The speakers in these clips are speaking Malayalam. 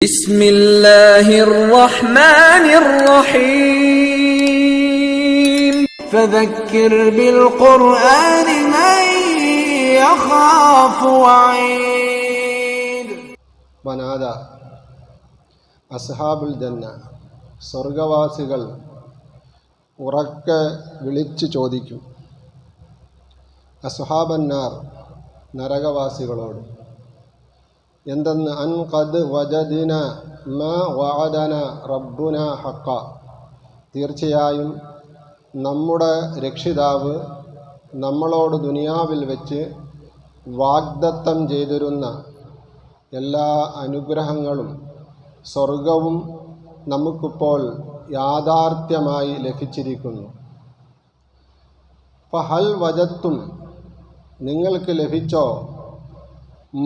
بسم الله الرحمن الرحيم فذكر بالقرآن من يخاف وعيد വനാദ അസ്ഹാബുൽ ജന്ന സ്വർഗവാസികൾ ഉറക്കെ വിളിച്ചു ചോദിക്കും അസ്ഹാബന്നാർ നരകവാസികളോട് എന്തെന്ന്? അൻ ഖദ് വജദിന മ വഅദന റബ്ബുന ഹക്ക തീർച്ചയായും നമ്മുടെ രക്ഷിതാവ് നമ്മളോട് ദുനിയാവിൽ വെച്ച് വാഗ്ദത്തം ചെയ്തിരുന്ന എല്ലാ അനുഗ്രഹങ്ങളും സ്വർഗവും നമുക്കിപ്പോൾ യാഥാർത്ഥ്യമായി ലഭിച്ചിരിക്കുന്നു. ഫഹൽ വജത്തും നിങ്ങൾക്ക് ലഭിച്ചോ?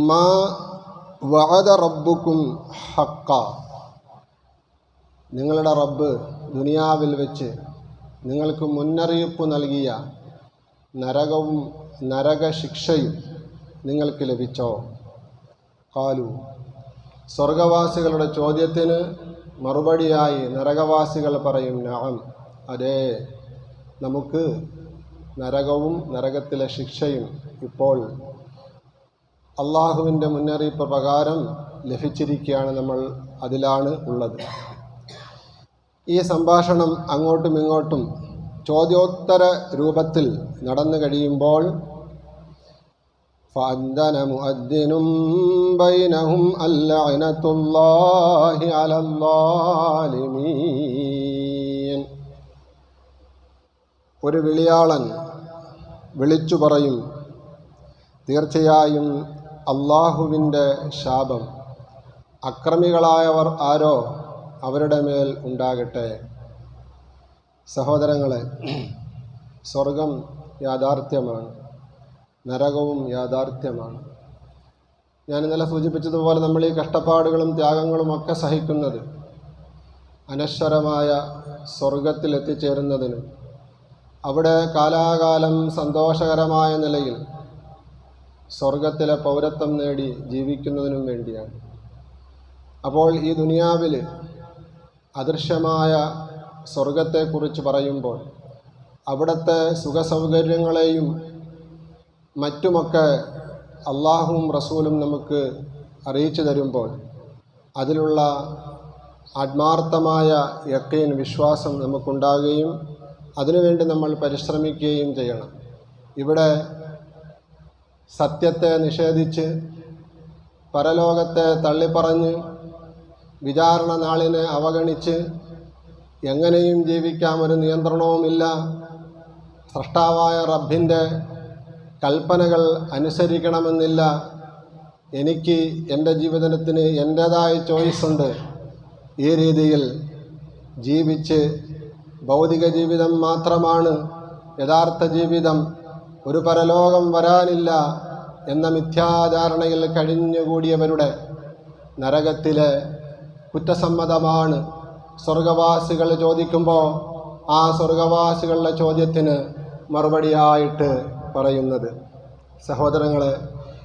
മാ വഅദ റബ്ബുക്കും ഹക്ക നിങ്ങളുടെ റബ്ബ് ദുനിയാവിൽ വെച്ച് നിങ്ങൾക്ക് മുന്നറിയിപ്പ് നൽകിയ നരകവും നരകശിക്ഷയും നിങ്ങൾക്ക് ലഭിച്ചോ? കാലു സ്വർഗവാസികളുടെ ചോദ്യത്തിന് മറുപടിയായി നരകവാസികൾ പറയും നഅം അതെ നമുക്ക് നരകവും നരകത്തിലെ ശിക്ഷയും ഇപ്പോൾ അള്ളാഹുവിൻ്റെ മുന്നറിയിപ്പ് പ്രകാരം ലഭിച്ചിരിക്കുകയാണ് നമ്മൾ അതിലാണ് ഉള്ളത് ഈ സംഭാഷണം അങ്ങോട്ടും ഇങ്ങോട്ടും ചോദ്യോത്തര രൂപത്തിൽ നടന്നു കഴിയുമ്പോൾ فأذن مؤذن بينهم اللعنة الله على الظالمين ഒരു വിളിയാളൻ വിളിച്ചു പറയും തീർച്ചയായും അള്ളാഹുവിന്റെ ശാപം അക്രമികളായവർ ആരോ അവരുടെ മേൽ ഉണ്ടാകട്ടെ. സഹോദരങ്ങളെ സ്വർഗം യാഥാർത്ഥ്യമാണ്. നരകവും യാഥാർത്ഥ്യമാണ്. ഞാൻ ഇന്നലെ സൂചിപ്പിച്ചതുപോലെ നമ്മൾ ഈ കഷ്ടപ്പാടുകളും ത്യാഗങ്ങളും ഒക്കെ സഹിക്കുന്നത് അനശ്വരമായ സ്വർഗത്തിൽ എത്തിച്ചേരുന്നതിന് അവിടെ കാലാകാലം സന്തോഷകരമായ നിലയിൽ സ്വർഗത്തിലെ പൗരത്വം നേടി ജീവിക്കുന്നതിനും വേണ്ടിയാണ്. അപ്പോൾ ഈ ദുനിയാവിൽ അദൃശ്യമായ സ്വർഗത്തെക്കുറിച്ച് പറയുമ്പോൾ അവിടുത്തെ സുഖസൗകര്യങ്ങളെയും മറ്റുമൊക്കെ അള്ളാഹുവും റസൂലും നമുക്ക് അറിയിച്ചു തരുമ്പോൾ അതിലുള്ള ആത്മാർത്ഥമായ യക്കീൻ വിശ്വാസം നമുക്കുണ്ടാകുകയും അതിനുവേണ്ടി നമ്മൾ പരിശ്രമിക്കുകയും ചെയ്യണം. ഇവിടെ സത്യത്തെ നിഷേധിച്ച് പരലോകത്തെ തള്ളിപ്പറഞ്ഞ് വിചാരണ നാളിനെ അവഗണിച്ച് എങ്ങനെയും ജീവിക്കാം ഒരു നിയന്ത്രണവുമില്ല. സൃഷ്ടാവായ റബ്ബിന്റെ കൽപ്പനകൾ അനുസരിക്കണമെന്നില്ല. എനിക്ക് എന്റെ ജീവിതത്തിന് എന്റേതായ ചോയ്സ് ഉണ്ട്. ഈ രീതിയിൽ ജീവിച്ച് ഭൗതിക ജീവിതം മാത്രമാണ് യഥാർത്ഥ ജീവിതം. ഒരു പരലോകം വരാനില്ല എന്ന മിഥ്യാധാരണയിൽ കഴിഞ്ഞുകൂടിയവരുടെ നരകത്തിലെ കുറ്റസമ്മതമാണ്. സ്വർഗവാസികൾ ചോദിക്കുമ്പോൾ ആ സ്വർഗവാസികളുടെ ചോദ്യത്തിന് മറുപടിയായിട്ട് പറയുന്നത്. സഹോദരങ്ങളെ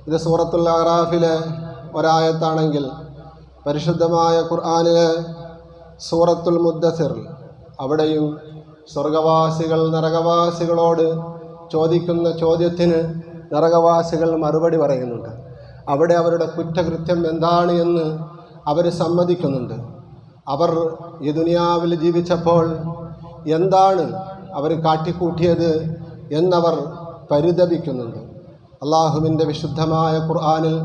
ഇത് സൂറത്തുൽ അറാഫിലെ ഒരായത്താണെങ്കിൽ പരിശുദ്ധമായ ഖുർആാനിലെ സൂറത്തുൽ മുദ്ദസിർ അവിടെയും സ്വർഗവാസികൾ നരകവാസികളോട് ചോദിക്കുന്ന ചോദ്യത്തിന് നരകവാസികൾ മറുപടി പറയുന്നുണ്ട്. അവിടെ അവരുടെ കുറ്റകൃത്യം എന്താണ് എന്ന് അവർ സമ്മതിക്കുന്നുണ്ട്. അവർ ഈ ദുനിയാവിൽ ജീവിച്ചപ്പോൾ എന്താണ് അവർ കാട്ടിക്കൂട്ടിയത് എന്നവർ പരിതപിക്കുന്നുണ്ട്. അള്ളാഹുവിന്റെ വിശുദ്ധമായ ഖുർആാനിൽ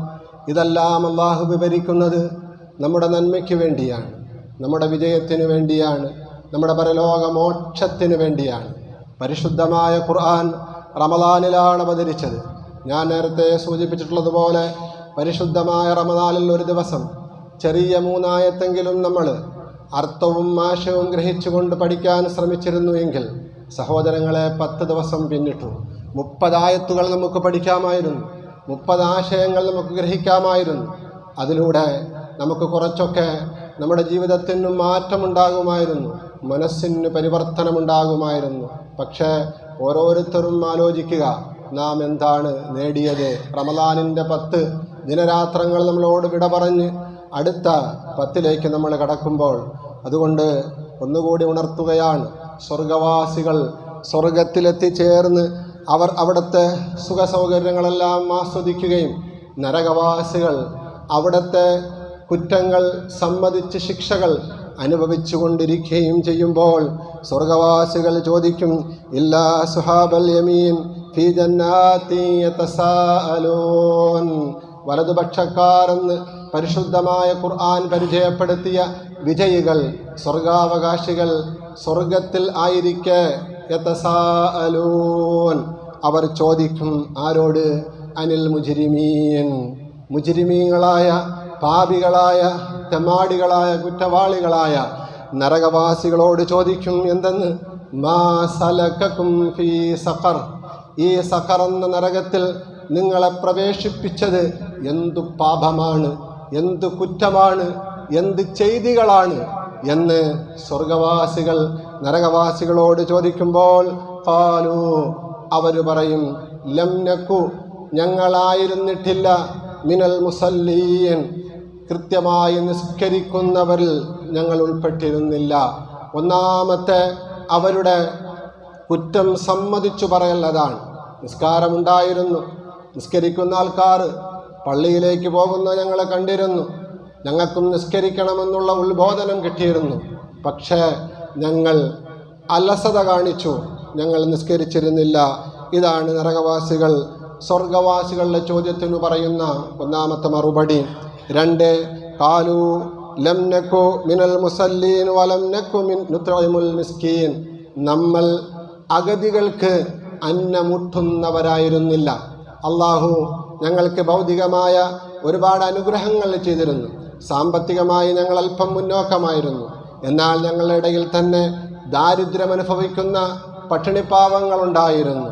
ഇതെല്ലാം അള്ളാഹു വിവരിക്കുന്നത് നമ്മുടെ നന്മയ്ക്ക് വേണ്ടിയാണ് നമ്മുടെ വിജയത്തിന് വേണ്ടിയാണ് നമ്മുടെ പരലോക മോക്ഷത്തിന് വേണ്ടിയാണ്. പരിശുദ്ധമായ ഖുർആൻ റമദാനിലാണ് അവതരിച്ചത്. ഞാൻ നേരത്തെ സൂചിപ്പിച്ചിട്ടുള്ളതുപോലെ പരിശുദ്ധമായ റമദാനിൽ ഒരു ദിവസം ചെറിയ മൂന്നായത്തെങ്കിലും നമ്മൾ അർത്ഥവും ആശയവും ഗ്രഹിച്ചുകൊണ്ട് പഠിക്കാൻ ശ്രമിച്ചിരുന്നു എങ്കിൽ സഹോദരങ്ങളെ പത്ത് ദിവസം പിന്നിട്ടു. മുപ്പതായത്തുകൾ നമുക്ക് പഠിക്കാമായിരുന്നു. മുപ്പത് ആശയങ്ങൾ നമുക്ക് ഗ്രഹിക്കാമായിരുന്നു. അതിലൂടെ നമുക്ക് കുറച്ചൊക്കെ നമ്മുടെ ജീവിതത്തിന് മാറ്റമുണ്ടാകുമായിരുന്നു. മനസ്സിന് പരിവർത്തനമുണ്ടാകുമായിരുന്നു. പക്ഷേ ഓരോരുത്തരും ആലോചിക്കുക നാം എന്താണ് നേടിയത്? റമദാനിന്റെ പത്ത് ദിനരാത്രങ്ങൾ നമ്മളോട് വിട പറഞ്ഞ് അടുത്ത പത്തിലേക്ക് നമ്മൾ കടക്കുമ്പോൾ അതുകൊണ്ട് ഒന്നുകൂടി ഉണർത്തുകയാണ്. സ്വർഗവാസികൾ സ്വർഗത്തിലെത്തിച്ചേർന്ന് അവർ അവിടുത്തെ സുഖസൗകര്യങ്ങളെല്ലാം ആസ്വദിക്കുകയും നരകവാസികൾ അവിടുത്തെ കുറ്റങ്ങൾ സമ്മതിച്ച് ശിക്ഷകൾ അനുഭവിച്ചു കൊണ്ടിരിക്കുകയും ചെയ്യുമ്പോൾ സ്വർഗവാസികൾ ചോദിക്കും ഇല്ലാ സുഹാബൽ യമീൻ വലതുപക്ഷക്കാരെന്ന് പരിശുദ്ധമായ ഖുർആൻ പരിചയപ്പെടുത്തിയ വിജയികൾ സ്വർഗാവകാശികൾ സ്വർഗത്തിൽ ആയിരിക്കെ അവർ ചോദിക്കും ആരോട്? അനിൽ മുജിരിമീൻ. മുജിരിമീങ്ങളായ പാപികളായ തെമാടികളായ കുറ്റവാളികളായ നരകവാസികളോട് ചോദിക്കും എന്തെന്ന്? മാ സലക്കും ഫീ സഖർ. ഈ സഖർ എന്ന നരകത്തിൽ നിങ്ങളെ പ്രവേശിപ്പിച്ചത് എന്തു പാപമാണ്? എന്തു കുറ്റമാണ്? എന്ത് ചെയ്തികളാണ്? എന്ന് സ്വർഗവാസികൾ നരകവാസികളോട് ചോദിക്കുമ്പോൾ പാലു അവർ പറയും ലംനക്കു ഞങ്ങളായിരുന്നിട്ടില്ല മിനൽ മുസല്ലീൻ. കൃത്യമായി നിസ്കരിക്കുന്നവരിൽ ഞങ്ങൾ ഉൾപ്പെട്ടിരുന്നില്ല. ഒന്നാമത്തെ അവരുടെ കുറ്റം സമ്മതിച്ചു പറയല്ലതാണ് നിസ്കാരമുണ്ടായിരുന്നു. നിസ്കരിക്കുന്ന ആൾക്കാർ പള്ളിയിലേക്ക് പോകുന്ന ഞങ്ങളെ കണ്ടിരുന്നു. ഞങ്ങൾക്കും നിസ്കരിക്കണമെന്നുള്ള ഉത്ബോധനം കിട്ടിയിരുന്നു. പക്ഷേ ഞങ്ങൾ അലസത കാണിച്ചു. ഞങ്ങൾ നിസ്കരിച്ചിരുന്നില്ല. ഇതാണ് നരകവാസികൾ സ്വർഗവാസികളുടെ ചോദ്യത്തിനു പറയുന്ന ഒന്നാമത്തെ മറുപടി. രണ്ട് കാലു ലം നക്കു മിനൽ മുസല്ലീൻ വലം നക്കു മിൻ നുത്രമുൽ മിസ്കീൻ. നമ്മൾ അഗതികൾക്ക് അന്നമുട്ടുന്നവരായിരുന്നില്ല. അള്ളാഹു ഞങ്ങൾക്ക് ഭൗതികമായ ഒരുപാട് അനുഗ്രഹങ്ങൾ ചെയ്തിരുന്നു. സാമ്പത്തികമായി ഞങ്ങൾ അല്പം മുന്നോക്കമായിരുന്നു. എന്നാൽ ഞങ്ങളുടെ ഇടയിൽ തന്നെ ദാരിദ്ര്യം അനുഭവിക്കുന്ന പട്ടിണിപ്പാവങ്ങളുണ്ടായിരുന്നു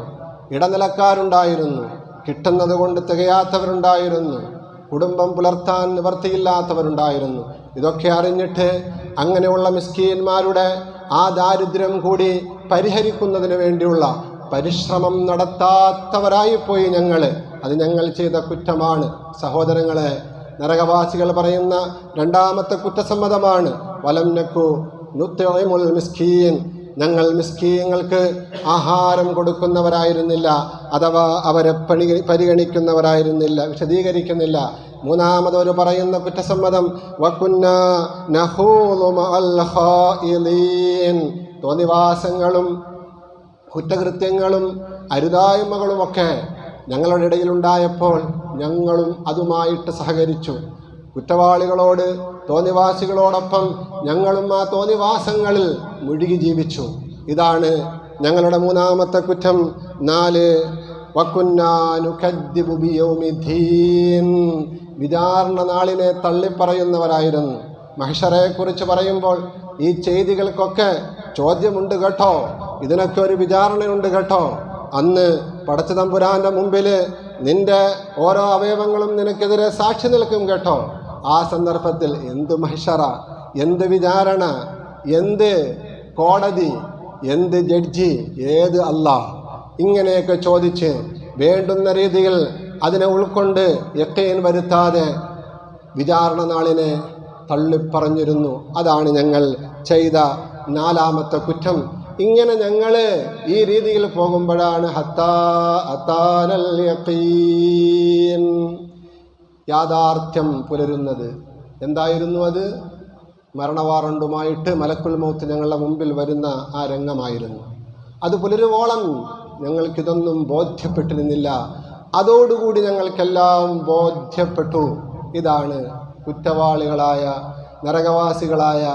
ഇടനിലക്കാരുണ്ടായിരുന്നു. കിട്ടുന്നത് കൊണ്ട് തികയാത്തവരുണ്ടായിരുന്നു. കുടുംബം പുലർത്താൻ നിവർത്തിയില്ലാത്തവരുണ്ടായിരുന്നു. ഇതൊക്കെ അറിഞ്ഞിട്ട് അങ്ങനെയുള്ള മിസ്കീന്മാരുടെ ആ ദാരിദ്ര്യം കൂടി പരിഹരിക്കുന്നതിന് വേണ്ടിയുള്ള പരിശ്രമം നടത്താത്തവരായിപ്പോയി ഞങ്ങൾ അത് ഞങ്ങൾ ചെയ്ത കുറ്റമാണ്. സഹോദരങ്ങളെ നരകവാസികൾ പറയുന്ന രണ്ടാമത്തെ കുറ്റസമ്മതമാണ്. വലം നക്കു നുത്തൊഴിമുൽ മിസ്കീൻ. ഞങ്ങൾ മിസ്കീയങ്ങൾക്ക് ആഹാരം കൊടുക്കുന്നവരായിരുന്നില്ല അഥവാ അവരെ പണി പരിഗണിക്കുന്നവരായിരുന്നില്ല വിശദീകരിക്കുന്നില്ല മൂന്നാമതൊരു പറയുന്ന കുറ്റസമ്മതം വക്കുന്ന. തോന്നിവാസങ്ങളും കുറ്റകൃത്യങ്ങളും അരുതായ്മകളുമൊക്കെ ഞങ്ങളുടെ ഇടയിലുണ്ടായപ്പോൾ ഞങ്ങളും അതുമായിട്ട് സഹകരിച്ചു കുറ്റവാളികളോട് തോന്നിവാസികളോടൊപ്പം ഞങ്ങളും ആ തോന്നിവാസങ്ങളിൽ മുഴുകി ജീവിച്ചു. ഇതാണ് ഞങ്ങളുടെ മൂന്നാമത്തെ കുറ്റം. നാല്. വിചാരണ നാളിനെ തള്ളിപ്പറയുന്നവരായിരുന്നു. മഹിഷറയെക്കുറിച്ച് പറയുമ്പോൾ ഈ ചെയ്തികൾക്കൊക്കെ ചോദ്യമുണ്ട് കേട്ടോ. ഇതിനൊക്കെ ഒരു വിചാരണയുണ്ട് കേട്ടോ. അന്ന് പടച്ചതമ്പുരാന്റെ മുമ്പിൽ നിന്റെ ഓരോ അവയവങ്ങളും നിനക്കെതിരെ സാക്ഷി നിൽക്കും കേട്ടോ. ആ സന്ദർഭത്തിൽ എന്ത് മഹിഷറ എന്ത് വിചാരണ എന്ത് കോടതി എന്ത് ജഡ്ജി ഏത് അല്ല ഇങ്ങനെയൊക്കെ ചോദിച്ച് വേണ്ടുന്ന രീതിയിൽ അതിനെ ഉൾക്കൊണ്ട് യക്കീൻ വരുത്താതെ വിചാരണ നാളിനെ തള്ളിപ്പറഞ്ഞിരുന്നു. അതാണ് ഞങ്ങൾ ചെയ്ത നാലാമത്തെ കുറ്റം. ഇങ്ങനെ ഞങ്ങൾ ഈ രീതിയിൽ പോകുമ്പോഴാണ് ഹത്താ ഹത്താനൽ യഖീൻ യാഥാർത്ഥ്യം പുലരുന്നത്. എന്തായിരുന്നു അത്? മരണവാറണ്ടുമായിട്ട് മലക്കുൽ മൗത്ത് ഞങ്ങളുടെ മുമ്പിൽ വരുന്ന ആ രംഗമായിരുന്നു. അത് പുലരുവോളം ഞങ്ങൾക്കിതൊന്നും ബോധ്യപ്പെട്ടിരുന്നില്ല. അതോടുകൂടി ഞങ്ങൾക്കെല്ലാം ബോധ്യപ്പെട്ടു. ഇതാണ് കുറ്റവാളികളായ നരകവാസികളായ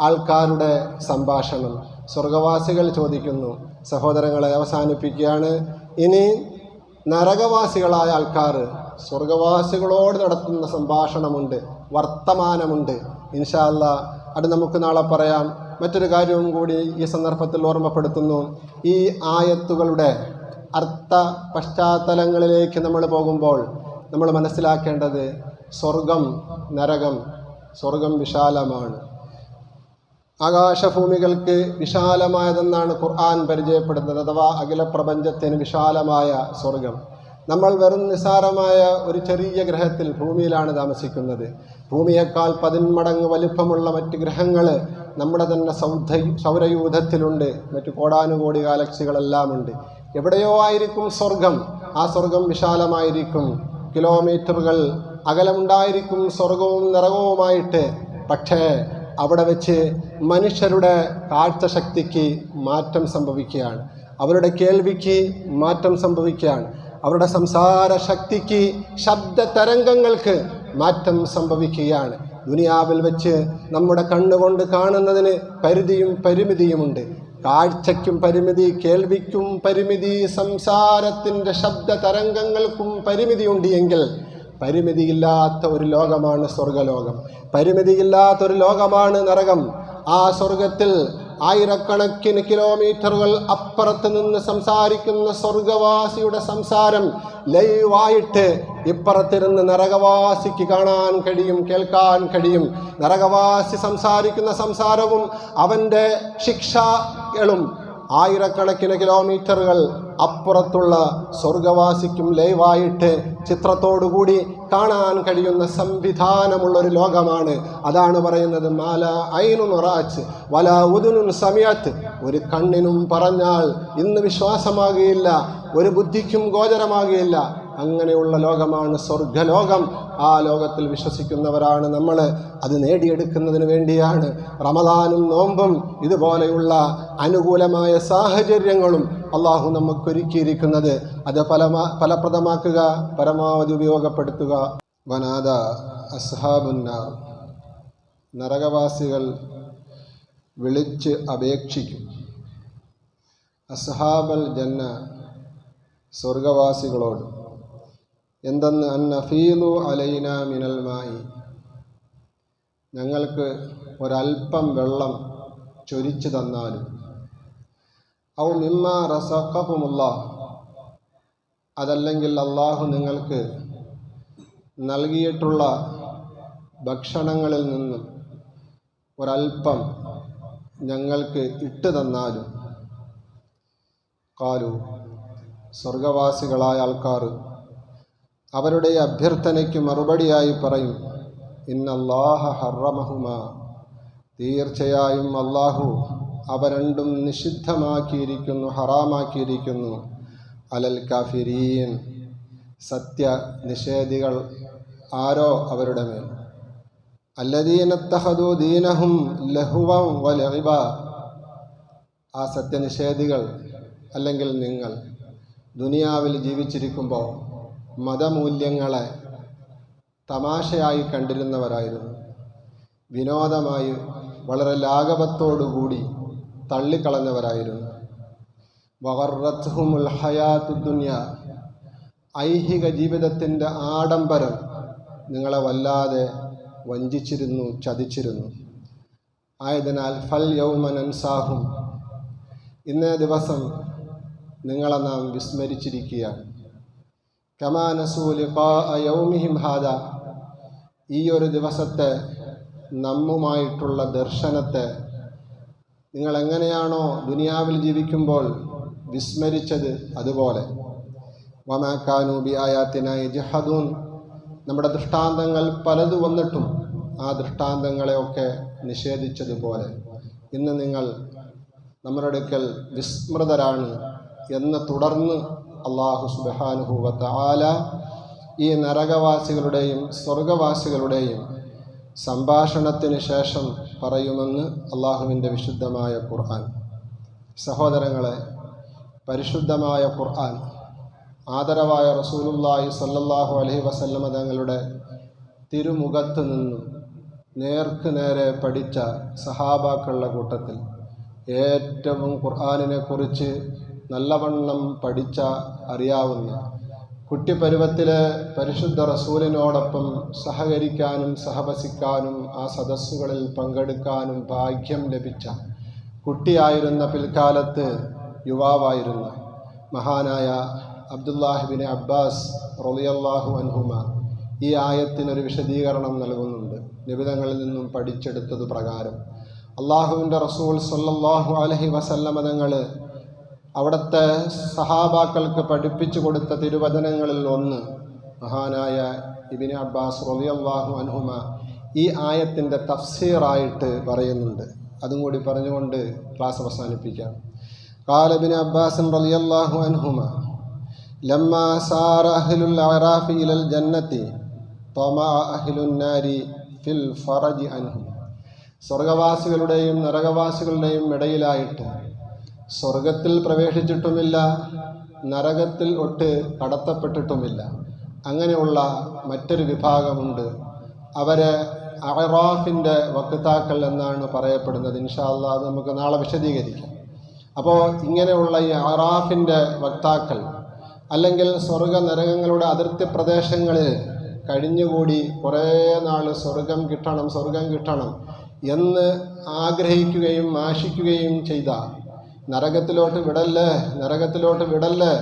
ആൾക്കാരുടെ സംഭാഷണം. സ്വർഗവാസികൾ ചോദിക്കുന്നു സഹോദരങ്ങളെ അവസാനിപ്പിക്കുകയാണ്. ഇനി നരകവാസികളായ ആൾക്കാർ സ്വർഗവാസികളോട് നടത്തുന്ന സംഭാഷണമുണ്ട് വർത്തമാനമുണ്ട്. ഇൻഷാല്ല അത് നമുക്ക് നാളെ പറയാം. മറ്റൊരു കാര്യവും കൂടി ഈ സന്ദർഭത്തിൽ ഓർമ്മപ്പെടുത്തുന്നു. ഈ ആയത്തുകളുടെ അർത്ഥ പശ്ചാത്തലങ്ങളിലേക്ക് നമ്മൾ പോകുമ്പോൾ നമ്മൾ മനസ്സിലാക്കേണ്ടത് സ്വർഗം നരകം സ്വർഗം വിശാലമാണ്. ആകാശഭൂമികൾക്ക് വിശാലമായതെന്നാണ് ഖുർആൻ പരിചയപ്പെടുന്നത് അഥവാ അഖില പ്രപഞ്ചത്തിന് വിശാലമായ സ്വർഗം നമ്മൾ വെറും നിസ്സാരമായ ഒരു ചെറിയ ഗ്രഹത്തിൽ ഭൂമിയിലാണ് താമസിക്കുന്നത്. ഭൂമിയേക്കാൾ പതിന്മടങ്ങ് വലിപ്പമുള്ള മറ്റ് ഗ്രഹങ്ങൾ നമ്മുടെ തന്നെ സൗധ സൗരയൂഥത്തിലുണ്ട്. മറ്റു കോടാനുകോടി ഗാലക്സികളെല്ലാം ഉണ്ട് എവിടെയോ ആയിരിക്കും സ്വർഗം ആ സ്വർഗം വിശാലമായിരിക്കും. കിലോമീറ്ററുകൾ അകലമുണ്ടായിരിക്കും സ്വർഗവും നിറകവുമായിട്ട് പക്ഷേ അവിടെ വെച്ച് മനുഷ്യരുടെ കാഴ്ചശക്തിക്ക് മാറ്റം സംഭവിക്കുകയാണ്. അവരുടെ കേൾവിക്ക് മാറ്റം സംഭവിക്കുകയാണ്. അവരുടെ സംസാര ശക്തിക്ക് ശബ്ദ തരംഗങ്ങൾക്ക് മാറ്റം സംഭവിക്കുകയാണ്. ദുനിയാവിൽ വെച്ച് നമ്മുടെ കണ്ണുകൊണ്ട് കാണുന്നതിന് പരിധിയും പരിമിതിയുമുണ്ട്. കാഴ്ചയ്ക്കും പരിമിതി കേൾവിക്കും പരിമിതി സംസാരത്തിന്റെ ശബ്ദ തരംഗങ്ങൾക്കും പരിമിതിയുണ്ട് എങ്കിൽ പരിമിതിയില്ലാത്ത ഒരു ലോകമാണ് സ്വർഗലോകം. പരിമിതിയില്ലാത്ത ഒരു ലോകമാണ് നരകം. ആ സ്വർഗത്തിൽ ആയിരക്കണക്കിന് കിലോമീറ്ററുകൾ അപ്പുറത്ത് നിന്ന് സംസാരിക്കുന്ന സ്വർഗവാസിയുടെ സംസാരം ലൈവായിട്ട് ഇപ്പുറത്തിരുന്ന് നരകവാസിക്ക് കാണാൻ കഴിയും കേൾക്കാൻ കഴിയും. നരകവാസി സംസാരിക്കുന്ന സംസാരവും അവന്റെ ശിക്ഷകളും ആയിരക്കണക്കിന് കിലോമീറ്ററുകൾ അപ്പുറത്തുള്ള സ്വർഗവാസിക്കും ലൈവായിട്ട് ചിത്രത്തോടുകൂടി കാണാൻ കഴിയുന്ന സംവിധാനമുള്ളൊരു ലോകമാണ്. അതാണ് പറയുന്നത് മാല ഐനു നൊറാച്ച് വല ഉദുനും സമയത്ത്. ഒരു കണ്ണിനും പറഞ്ഞാൽ ഇന്ന് വിശ്വാസമാകുകയില്ല ഒരു ബുദ്ധിക്കും ഗോചരമാകുകയില്ല. അങ്ങനെയുള്ള ലോകമാണ് സ്വർഗലോകം. ആ ലോകത്തിൽ വിശ്വസിക്കുന്നവരാണ് നമ്മൾ അത് നേടിയെടുക്കുന്നതിന് വേണ്ടിയാണ് റമദാനും നോമ്പും ഇതുപോലെയുള്ള അനുകൂലമായ സാഹചര്യങ്ങളും അള്ളാഹു നമുക്കൊരുക്കിയിരിക്കുന്നത്. അത് ഫലമാ ഫലപ്രദമാക്കുക പരമാവധി ഉപയോഗപ്പെടുത്തുക. വനാദ അസ്ഹാബുന്ന നരകവാസികൾ വിളിച്ച് അപേക്ഷിക്കും. അസ്ഹാബൽ ജന്ന സ്വർഗവാസികളോട് എന്തെന്ന് അന്നഫീലു അലൈന മിനൽ മായി ഞങ്ങൾക്ക് ഒരൽപ്പം വെള്ളം ചൊരിച്ചു തന്നാലും. ഔ മിമ്മ റസഖഹുമുള്ള അതല്ലെങ്കിൽ അള്ളാഹു നിങ്ങൾക്ക് നൽകിയിട്ടുള്ള ഭക്ഷണങ്ങളിൽ നിന്നും ഒരൽപ്പം ഞങ്ങൾക്ക് ഇട്ടു തന്നാലും. കാലു സ്വർഗവാസികളായ ആൾക്കാർ അവരുടെ അഭ്യർത്ഥനയ്ക്ക് മറുപടിയായി പറയും ഇന്നല്ലാഹ ഹറമഹുമ തീർച്ചയായും അള്ളാഹു അവ രണ്ടും നിഷിദ്ധമാക്കിയിരിക്കുന്നു ഹറാമാക്കിയിരിക്കുന്നു. അലൽ കാഫിരീൻ സത്യ നിഷേധികൾ ആരോ അവരുടെ മേൽ. അല്ലദീനത്തഹദു ദീനഹും ലഹുവം വലഹിബ. ആ സത്യനിഷേധികൾ അല്ലെങ്കിൽ നിങ്ങൾ ദുനിയാവിൽ ജീവിച്ചിരിക്കുമ്പോൾ മതമൂല്യങ്ങളെ തമാശയായി കണ്ടിരുന്നവരായിരുന്നു. വിനോദമായി വളരെ ലാഘവത്തോടുകൂടി തള്ളിക്കളഞ്ഞവരായിരുന്നു. വഹറത്തുഹുമുൽ ഹയാത്തു ദുനിയ ഐഹിക ജീവിതത്തിന്റെ ആഡംബരം നിങ്ങളെ വല്ലാതെ വഞ്ചിച്ചിരുന്നു ചതിച്ചിരുന്നു. ആയതിനാൽ ഫൽ യൗമനൻസാഹും ഇന്നേ ദിവസം നിങ്ങളെ നാം വിസ്മരിച്ചിരിക്കുകയാണ്. കമാനസൂലിമിഹിം ഹാദ. ഈ ഒരു ദിവസത്തെ നമ്മുമായിട്ടുള്ള ദർശനത്തെ നിങ്ങൾ എങ്ങനെയാണോ ദുനിയാവിൽ ജീവിക്കുമ്പോൾ വിസ്മരിച്ചത് അതുപോലെ. വമാക്കാനൂബി ആയാത്തിനായി ജഹദൂൻ നമ്മുടെ ദൃഷ്ടാന്തങ്ങൾ പലതു വന്നിട്ടും ആ ദൃഷ്ടാന്തങ്ങളെയൊക്കെ നിഷേധിച്ചതുപോലെ. ഇന്ന് നിങ്ങൾ നമ്മുടെ അടുക്കൽ വിസ്മൃതരാണ് എന്ന് തുടർന്ന് അള്ളാഹു സുബാനുഭൂവത്ത് ആല ഈ നരകവാസികളുടെയും സ്വർഗവാസികളുടെയും സംഭാഷണത്തിന് ശേഷം പറയുമെന്ന് അള്ളാഹുവിന്റെ വിശുദ്ധമായ ഖുർആൻ. സഹോദരങ്ങളെ പരിശുദ്ധമായ ഖുർആൻ. ആദരവായ റസൂലുല്ലാഹി സല്ലല്ലാഹു അലഹി വസല്ലമ തങ്ങളുടെ തിരുമുഖത്ത് നിന്നും നേർക്ക് നേരെ പഠിച്ച സഹാബാക്കളുടെ കൂട്ടത്തിൽ ഏറ്റവും ഖുർആാനിനെ കുറിച്ച് നല്ലവണ്ണം പഠിച്ച അറിയാവുന്ന കുട്ടിപ്പരുവത്തിലെ പരിശുദ്ധ റസൂലിനോടൊപ്പം സഹകരിക്കാനും സഹവസിക്കാനും ആ സദസ്സുകളിൽ പങ്കെടുക്കാനും ഭാഗ്യം ലഭിച്ച കുട്ടിയായിരുന്ന പിൽക്കാലത്ത് യുവാവായിരുന്ന മഹാനായ അബ്ദുല്ലാഹിബിൻ അബ്ബാസ് റളിയല്ലാഹു അൻഹുമ ഈ ആയത്തിനൊരു വിശദീകരണം നൽകുന്നുണ്ട്. നിബിതങ്ങളിൽ നിന്നും പഠിച്ചെടുത്തത് പ്രകാരം. അള്ളാഹുവിന്റെ റസൂൽ സല്ലാഹു അലഹി വസല്ലമ തങ്ങൾ അവിടുത്തെ സഹാബാക്കൾക്ക് പഠിപ്പിച്ചു കൊടുത്ത തിരുവചനങ്ങളിൽ ഒന്ന്. മഹാനായ ഇബിന് അബ്ബാസ് റബിയല്ലാഹു അനുഹുമ ഈ ആയത്തിന്റെ തഫ്സീറായിട്ട് പറയുന്നുണ്ട്. അതും കൂടി പറഞ്ഞുകൊണ്ട് ക്ലാസ് അവസാനിപ്പിക്കാം. കാലബിന് അബ്ബാസൻ റലിയല്ലാഹു അൻഹുമ ലമ്മ സാർ അഹ്ലുൽ അറാഫി ഇലൽ ജന്നത്തി തൊമ ഫിൽ ഫറജ് അൻഹും സ്വർഗവാസികളുടെയും നരകവാസികളുടെയും ഇടയിലായിട്ട് സ്വർഗത്തിൽ പ്രവേശിച്ചിട്ടുമില്ല നരകത്തിൽ ഒട്ട് കടത്തപ്പെട്ടിട്ടുമില്ല. അങ്ങനെയുള്ള മറ്റൊരു വിഭാഗമുണ്ട്. അവരെ അറാഫിന്റെ വക്താക്കൾ എന്നാണ് പറയപ്പെടുന്നത്. ഇൻഷാല്ല അത് നമുക്ക് നാളെ വിശദീകരിക്കാം. അപ്പോൾ ഇങ്ങനെയുള്ള ഈ അറാഫിന്റെ വക്താക്കൾ അല്ലെങ്കിൽ സ്വർഗ നരകങ്ങളുടെ അതിർത്തി പ്രദേശങ്ങളിൽ കഴിഞ്ഞുകൂടി കുറേ നാൾ സ്വർഗം കിട്ടണം സ്വർഗം കിട്ടണം എന്ന് ആഗ്രഹിക്കുകയും ആശിക്കുകയും ചെയ്ത നരകത്തിലോട്ട് വിടല്ലേ? നരകത്തിലോട്ട് വിടല്ലേ?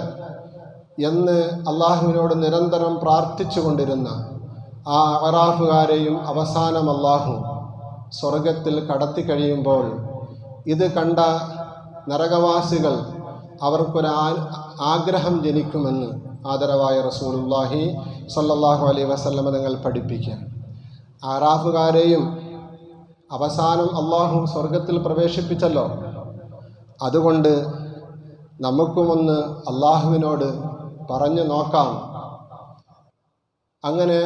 എന്ന് അള്ളാഹുവിനോട് നിരന്തരം പ്രാർത്ഥിച്ചു കൊണ്ടിരുന്ന ആ അറാഫുകാരെയും അവസാനം അള്ളാഹു സ്വർഗത്തിൽ കടത്തി കഴിയുമ്പോൾ ഇത് കണ്ട നരകവാസികൾ അവർക്കൊരു ആഗ്രഹം ജനിക്കുമെന്ന് ആദരവായ റസൂലുള്ളാഹി സല്ലാഹു അലൈ വസല്ലമ നിങ്ങൾ പഠിപ്പിക്കുക. ആറാഫുകാരെയും അവസാനം അള്ളാഹു സ്വർഗത്തിൽ പ്രവേശിപ്പിച്ചല്ലോ. അതുകൊണ്ട് നമുക്കുമൊന്ന് അള്ളാഹുവിനോട് പറഞ്ഞു നോക്കാം. അങ്ങനെ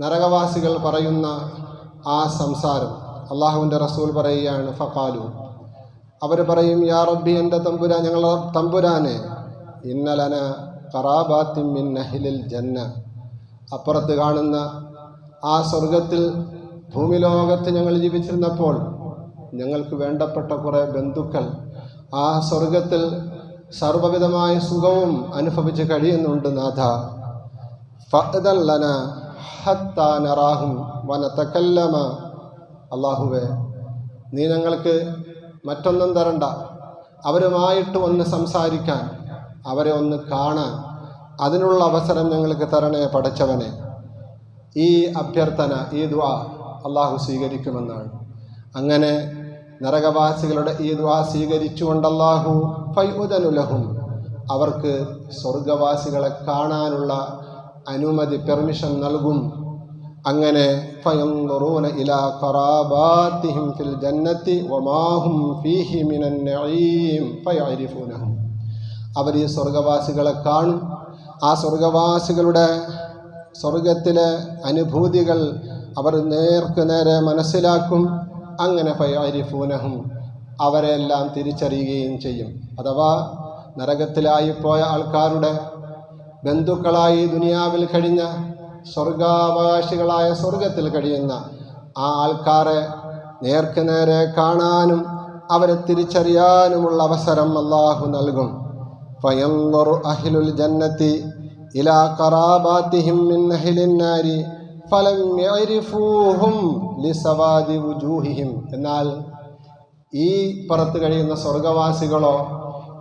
നരകവാസികൾ പറയുന്ന ആ സംസാരം അള്ളാഹുവിന്റെ റസൂൽ പറയുകയാണ് ഫക്കാലു അവർ പറയും യാ റബ്ബി എന്റെ തമ്പുരാൻ ഞങ്ങൾ തമ്പുരാനെ ഇന്നലന കറാബാത്തിൻ മിൻ നഹിലിൽ ജന്ന. അപ്പുറത്ത് കാണുന്ന ആ സ്വർഗത്തിൽ ഭൂമിലോകത്ത് ഞങ്ങൾ ജീവിച്ചിരുന്നപ്പോൾ ഞങ്ങൾക്ക് വേണ്ടപ്പെട്ട കുറേ ബന്ധുക്കൾ ആ സ്വർഗത്തിൽ സർവവിധമായ സുഖവും അനുഭവിച്ച് കഴിയുന്നുണ്ട് നാഥ. ഫഅ്ദൻ ഹത്താനറാഹും വനത്തക്കല്ലമ അള്ളാഹുവേ നീ ഞങ്ങൾക്ക് മറ്റൊന്നും തരണ്ട. അവരുമായിട്ട് ഒന്ന് സംസാരിക്കാൻ അവരെ ഒന്ന് കാണാൻ അതിനുള്ള അവസരം ഞങ്ങൾക്ക് തരണേ പടച്ചവനെ. ഈ അഭ്യർത്ഥന ഈ ദ്വാ അള്ളാഹു സ്വീകരിക്കുമെന്നാണ്. അങ്ങനെ നരകവാസികളുടെ ഈ ദ്വാ സ്വീകരിച്ചുകൊണ്ട് അള്ളാഹു ഫൈഉദനുലഹും അവർക്ക് സ്വർഗവാസികളെ കാണാനുള്ള അനുമതി പെർമിഷൻ നൽകും. അങ്ങനെ ഫയൻദുറൂന ഇലാ ഫിൽ വമാഹും ഫീഹി അവർ ഈ സ്വർഗവാസികളെ കാണും. ആ സ്വർഗവാസികളുടെ സ്വർഗത്തിലെ അനുഭൂതികൾ അവർ നേർക്ക് നേരെ മനസ്സിലാക്കും. അങ്ങനെ ഫയഅരിഫൂനഹും അവരെല്ലാം തിരിച്ചറിയുകയും ചെയ്യും. അഥവാ നരകത്തിലായിപ്പോയ ആൾക്കാരുടെ ബന്ധുക്കളായി ദുനിയാവിൽ കഴിഞ്ഞ സ്വർഗാവകാശികളായ സ്വർഗത്തിൽ കഴിയുന്ന ആ ആൾക്കാരെ നേർക്ക് നേരെ കാണാനും അവരെ തിരിച്ചറിയാനുമുള്ള അവസരം അള്ളാഹു നൽകും. ഫയം അഹിലുൽ ജന്നത്തി ഇലാ കറാബാത്തിഹിം മിൻ അഹ്ലിൻ നാരി ഫലം ലിസവാദി എന്നാൽ ഈ പുറത്ത് കഴിയുന്ന സ്വർഗവാസികളോ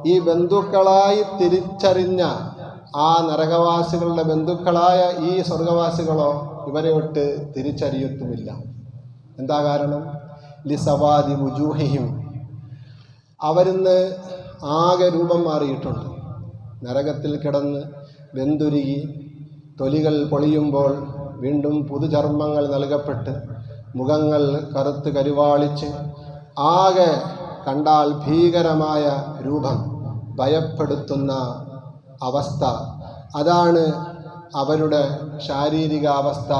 ഈ ബന്ധുക്കളായി തിരിച്ചറിഞ്ഞ ആ നരകവാസികളുടെ ബന്ധുക്കളായ ഈ സ്വർഗവാസികളോ ഇവരെ ഒട്ട് തിരിച്ചറിയത്തുമില്ല. എന്താ കാരണം? ലിസവാദി വുജൂഹിഹിം. അവരിന്ന് ആകെ രൂപം മാറിയിട്ടുണ്ട്. നരകത്തിൽ കിടന്ന് വെന്തുരുകി തൊലികൾ പൊളിയുമ്പോൾ വീണ്ടും പുതുചർമ്മങ്ങൾ നൽകപ്പെട്ട് മുഖങ്ങൾ കറുത്ത് കരുവാളിച്ച് ആകെ കണ്ടാൽ ഭീകരമായ രൂപം ഭയപ്പെടുത്തുന്ന അവസ്ഥ. അതാണ് അവരുടെ ശാരീരികാവസ്ഥ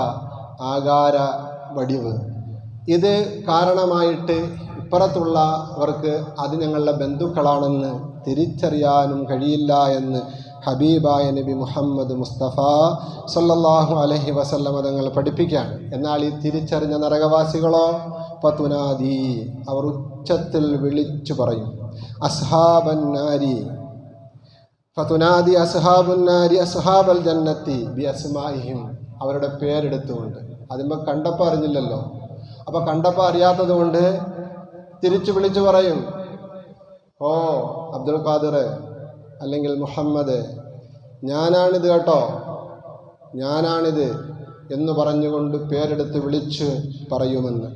ആകാര വടിവ്. ഇത് കാരണമായിട്ട് ഇപ്പുറത്തുള്ള അവർക്ക് അത് ഞങ്ങളുടെ ബന്ധുക്കളാണെന്ന് തിരിച്ചറിയാനും കഴിയില്ല എന്ന് ഹബീബായ നബി മുഹമ്മദ് മുസ്തഫ സല്ലാഹു അലഹി വസല്ലമ തങ്ങൾ പഠിപ്പിക്കുകയാണ് എന്നാൽ ഈ തിരിച്ചറിഞ്ഞ നരകവാസികളോ പത്തുനാദി അവർ ഉച്ചത്തിൽ വിളിച്ചു പറയും അസ്ഹാബന്നാരി ഫതുനാദി അസ്ഹാബുന്നാരി അസ്ഹാബൽ ജന്നത്തി ബി അസ്മാഹിം അവരുടെ പേരെടുത്തുകൊണ്ട്. അതിമ്പോൾ കണ്ടപ്പോൾ അറിഞ്ഞില്ലല്ലോ. അപ്പോൾ കണ്ടപ്പോൾ അറിയാത്തത് കൊണ്ട് തിരിച്ചു വിളിച്ചു പറയും ഓ അബ്ദുൽ ഖാദിർ അല്ലെങ്കിൽ മുഹമ്മദ് ഞാനാണിത് കേട്ടോ ഞാനാണിത് എന്ന് പറഞ്ഞുകൊണ്ട് പേരെടുത്ത് വിളിച്ച് പറയുമെന്ന്.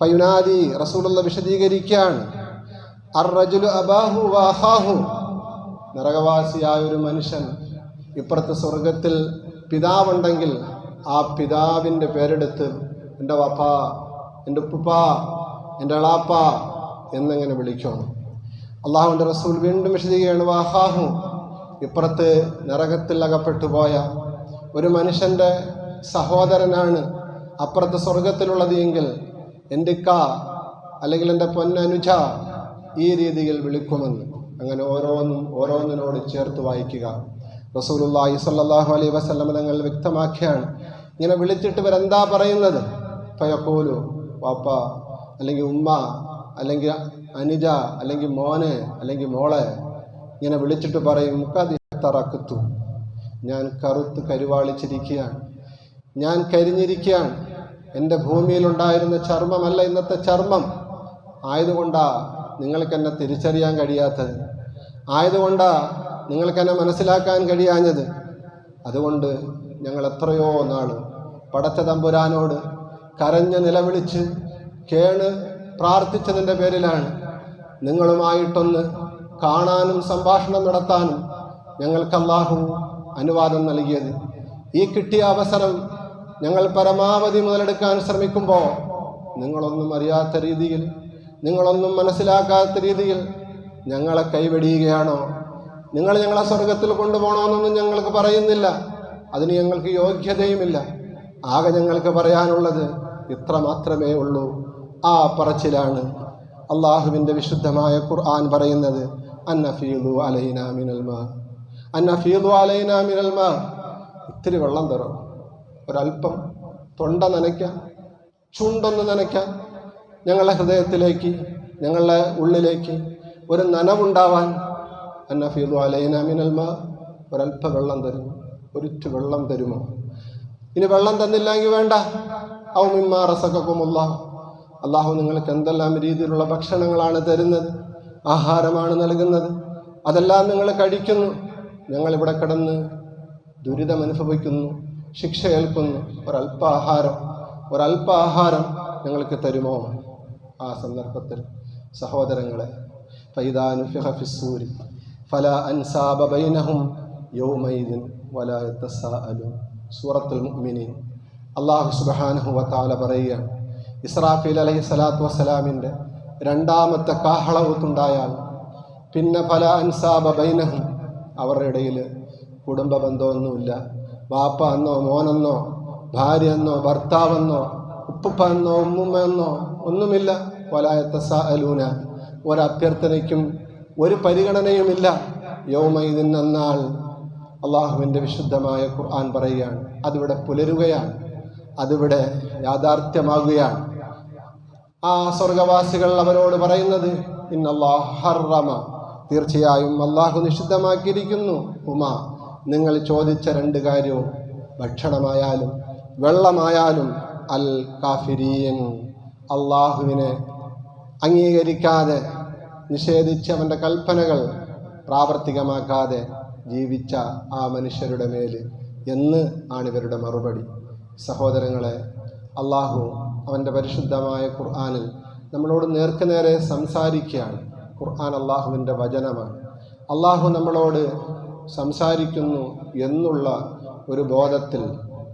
ഫയുനാദി റസൂലുള്ള വിശദീകരിക്കുകയാണ്. അർ റജുലു അബാഹു നരകവാസിയായ ഒരു മനുഷ്യൻ ഇപ്പുറത്ത് സ്വർഗത്തിൽ പിതാവുണ്ടെങ്കിൽ ആ പിതാവിന്റെ പേരെടുത്ത് എന്റെ വപ്പ എന്റെ ഉപ്പുപ്പ എന്റെ അളാപ്പ എന്നിങ്ങനെ വിളിക്കണം അള്ളാഹുവിന്റെ റസൂൽ വീണ്ടും വിശദീകരിക്കുകയാണ് വാഹാഹു. ഇപ്പുറത്ത് നരകത്തിൽ അകപ്പെട്ടു പോയ ഒരു മനുഷ്യന്റെ സഹോദരനാണ്. അപ്പുറത്ത് സ്വർഗത്തിലുള്ളത് എങ്കിൽ എന്റെ കാ അല്ലെങ്കിൽ എന്റെ പൊന്നനുജ ഈ രീതിയിൽ വിളിക്കുമെന്ന്. അങ്ങനെ ഓരോന്നും ഓരോന്നിനോട് ചേർത്ത് വായിക്കുക. റസൂലുള്ളാഹി സ്വല്ലല്ലാഹു അലൈ വസല്ലം തങ്ങൾ വ്യക്തമാക്കിയാണ്. ഇങ്ങനെ വിളിച്ചിട്ട് ഇവരെന്താ പറയുന്നത്? ഫയഖൂലു വാപ്പ അല്ലെങ്കിൽ ഉമ്മ അല്ലെങ്കിൽ അനുജ അല്ലെങ്കിൽ മോനെ അല്ലെങ്കിൽ മോളെ ഇങ്ങനെ വിളിച്ചിട്ട് പറയും കതി തറക്കത്തു. ഞാൻ കറുത്ത് കരുവാളിച്ചിരിക്കുകയാണ്. ഞാൻ കരിഞ്ഞിരിക്കുകയാണ്. എന്റെ ഭൂമിയിലുണ്ടായിരുന്ന ചർമ്മമല്ല ഇന്നത്തെ ചർമ്മം. ആയതുകൊണ്ടാ നിങ്ങൾക്കെന്നെ തിരിച്ചറിയാൻ കഴിയാത്തത്. ആയതുകൊണ്ടാ നിങ്ങൾക്കെന്നെ മനസ്സിലാക്കാൻ കഴിയാഞ്ഞത്. അതുകൊണ്ട് ഞങ്ങൾ എത്രയോ നാൾ പടച്ച തമ്പുരാനോട് കരഞ്ഞ് നിലവിളിച്ച് കേണ് പ്രാർത്ഥിച്ചതിന്റെ പേരിലാണ് നിങ്ങളുമായിട്ടൊന്ന് കാണാനും സംഭാഷണം നടത്താനും ഞങ്ങൾക്ക് അള്ളാഹു അനുവാദം നൽകിയത്. ഈ കിട്ടിയ അവസരം ഞങ്ങൾ പരമാവധി മുതലെടുക്കാൻ ശ്രമിക്കുമ്പോൾ നിങ്ങളൊന്നും അറിയാത്ത രീതിയിൽ നിങ്ങളൊന്നും മനസ്സിലാക്കാത്ത രീതിയിൽ ഞങ്ങളെ കൈവെടിയുകയാണോ? നിങ്ങൾ ഞങ്ങളെ സ്വർഗത്തിൽ കൊണ്ടുപോകണമെന്നൊന്നും ഞങ്ങൾക്ക് പറയുന്നില്ല. അതിന് ഞങ്ങൾക്ക് യോഗ്യതയുമില്ല. ആകെ ഞങ്ങൾക്ക് പറയാനുള്ളത് ഇത്ര മാത്രമേ ഉള്ളൂ. ആ പറച്ചിലാണ് അള്ളാഹുവിന്റെ വിശുദ്ധമായ ഖുർആൻ പറയുന്നത് അന്നഫീദു അലൈന മിനൽമ അന്നഫീദു അലൈന മിനൽമ ഇത്തിരി വെള്ളം തരും. ഒരല്പം തൊണ്ട നനയ്ക്കാം. ചുണ്ടൊന്ന് നനയ്ക്കാം. ഞങ്ങളുടെ ഹൃദയത്തിലേക്ക് ഞങ്ങളുടെ ഉള്ളിലേക്ക് ഒരു നനവുണ്ടാവാൻ അന്നഫീദു അലൈന മിനൽമ ഒരല്പ വെള്ളം തരും. ഒരിറ്റു വെള്ളം തരുമോ? ഇനി വെള്ളം തന്നില്ലെങ്കിൽ വേണ്ട. ഔ മിമ്മാ റസക്കക്കുമുള്ള അള്ളാഹു നിങ്ങൾക്ക് എന്തെല്ലാം രീതിയിലുള്ള ഭക്ഷണങ്ങളാണ് തരുന്നത്? ആഹാരമാണ് നൽകുന്നത്. അതെല്ലാം നിങ്ങൾ കഴിക്കുന്നു. ഞങ്ങളിവിടെ കിടന്ന് ദുരിതമനുഭവിക്കുന്നു ശിക്ഷ ഏൽക്കുന്നു. ഒരല്പാഹാരം ഒരല്പാഹാരം ഞങ്ങൾക്ക് തരുമോ? ആ സന്ദർഭത്തിൽ സഹോദരങ്ങളെ ഫല അൻസാബ ബൈനഹും യൗമൈദിൻ സൂറത്തുൽ മുഅ്മിനീൻ. അള്ളാഹു സുബ്ഹാനഹു വതആല പറയുകയാണ് ഇസ്രാഫീൽ അലഹി സ്വലാത്തു വസ്സലാമിന്റെ രണ്ടാമത്തെ കാഹളവുത്തുണ്ടായാൽ പിന്നെ പല അൻസാബ ബൈനഹും അവരുടെ ഇടയിൽ കുടുംബ ബന്ധമൊന്നുമില്ല വാപ്പ എന്നോ മോനെന്നോ ഭാര്യ എന്നോ ഭർത്താവെന്നോ ഉപ്പുപ്പ എന്നോ ഉമ്മുമ്മ എന്നോ ഒന്നുമില്ല. വലായത്ത സാലൂന ഒരഭ്യർത്ഥനയ്ക്കും ഒരു പരിഗണനയുമില്ല. യോമൈദിൻ എന്നാൽ അള്ളാഹുവിന്റെ വിശുദ്ധമായ ഖുർആൻ പറയുകയാണ്. അതിവിടെ പുലരുകയാണ്. അതിവിടെ യാഥാർത്ഥ്യമാകുകയാണ്. ആ സ്വർഗവാസികൾ അവരോട് പറയുന്നത് ഇന്നല്ലാഹറമ ഹറമ തീർച്ചയായും അള്ളാഹു നിഷിദ്ധമാക്കിയിരിക്കുന്നു. ഉമ നിങ്ങൾ ചോദിച്ച രണ്ട് കാര്യവും ഭക്ഷണമായാലും വെള്ളമായാലും അൽ കാഫിരീൻ. അള്ളാഹുവിനെ അംഗീകരിക്കാതെ നിഷേധിച്ച് അവന്റെ കൽപ്പനകൾ പ്രാവർത്തികമാക്കാതെ ജീവിച്ച ആ മനുഷ്യരുടെ മേൽ എന്ന് ആണിവരുടെ മറുപടി. സഹോദരങ്ങളെ അള്ളാഹു അവന്റെ പരിശുദ്ധമായ ഖുർആാനിൽ നമ്മളോട് നേർക്കുനേരെ സംസാരിക്കുകയാണ്. ഖുർആൻ അള്ളാഹുവിന്റെ വചനമാണ്. അള്ളാഹു നമ്മളോട് സംസാരിക്കുന്നു എന്നുള്ള ഒരു ബോധത്തിൽ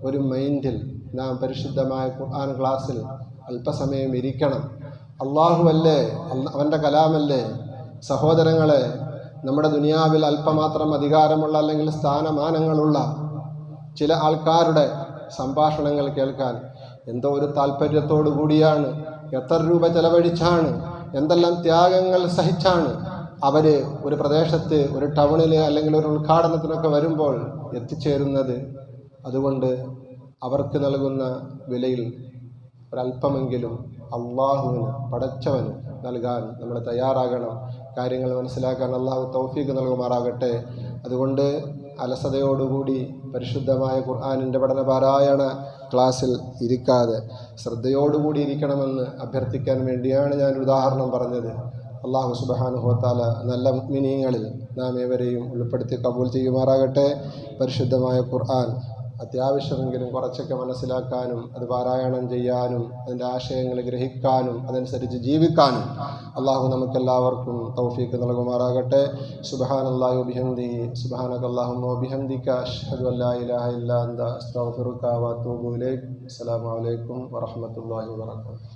ഒരു മൈൻഡിൽ നാം പരിശുദ്ധമായ ഖുർആൻ ക്ലാസ്സിൽ അല്പസമയം ഇരിക്കണം. അള്ളാഹുവല്ലേ അവന്റെ കലാമല്ലേ? സഹോദരങ്ങളെ നമ്മുടെ ദുനിയാവിൽ അല്പമാത്രം അധികാരമുള്ള അല്ലെങ്കിൽ സ്ഥാനമാനങ്ങളുള്ള ചില ആൾക്കാരുടെ സംഭാഷണങ്ങൾ കേൾക്കാൻ എന്തോ ഒരു താല്പര്യത്തോടു കൂടിയാണ്. എത്ര രൂപ ചെലവഴിച്ചാണ്? എന്തെല്ലാം ത്യാഗങ്ങൾ സഹിച്ചാണ് അവർ ഒരു പ്രദേശത്ത് ഒരു ടൗണിൽ അല്ലെങ്കിൽ ഒരു ഉദ്ഘാടനത്തിനൊക്കെ വരുമ്പോൾ എത്തിച്ചേരുന്നത്? അതുകൊണ്ട് അവർക്ക് നൽകുന്ന വിലയിൽ ഒരല്പമെങ്കിലും അള്ളാഹുവിന് പടച്ചവന് നൽകാൻ നമ്മൾ തയ്യാറാകണം. കാര്യങ്ങൾ മനസ്സിലാക്കാൻ അള്ളാഹു തൗഫീക്ക് നൽകുമാറാകട്ടെ. അതുകൊണ്ട് അലസതയോടുകൂടി പരിശുദ്ധമായ ഖുർആാനിന്റെ പഠന പാരായണ ക്ലാസ്സിൽ ഇരിക്കാതെ ശ്രദ്ധയോടുകൂടി ഇരിക്കണമെന്ന് അഭ്യർത്ഥിക്കാൻ വേണ്ടിയാണ് ഞാൻ ഉദാഹരണം പറഞ്ഞത്. അള്ളാഹു സുബാനുഹോത്താല നല്ല മിനിയങ്ങളിൽ നാം ഏവരെയും ഉൾപ്പെടുത്തി കബൂൽ ചെയ്യുമാറാകട്ടെ. പരിശുദ്ധമായ ഖുർആൻ അത്യാവശ്യമെങ്കിലും കുറച്ചൊക്കെ മനസ്സിലാക്കാനും അത് പാരായണം ചെയ്യാനും അതിന്റെ ആശയങ്ങൾ ഗ്രഹിക്കാനും അതനുസരിച്ച് ജീവിക്കാനും അള്ളാഹു നമുക്കെല്ലാവർക്കും തൗഫീക്ക് നൽകുമാറാകട്ടെ. സുബഹാനല്ലാഹു ബിഹംദി സുബഹാനക വബിഹംദിക അഷ്ഹദു അസ്സലാമു അലൈക്കും വറഹ്മത്തുള്ളാഹി വബറകാതുഹു.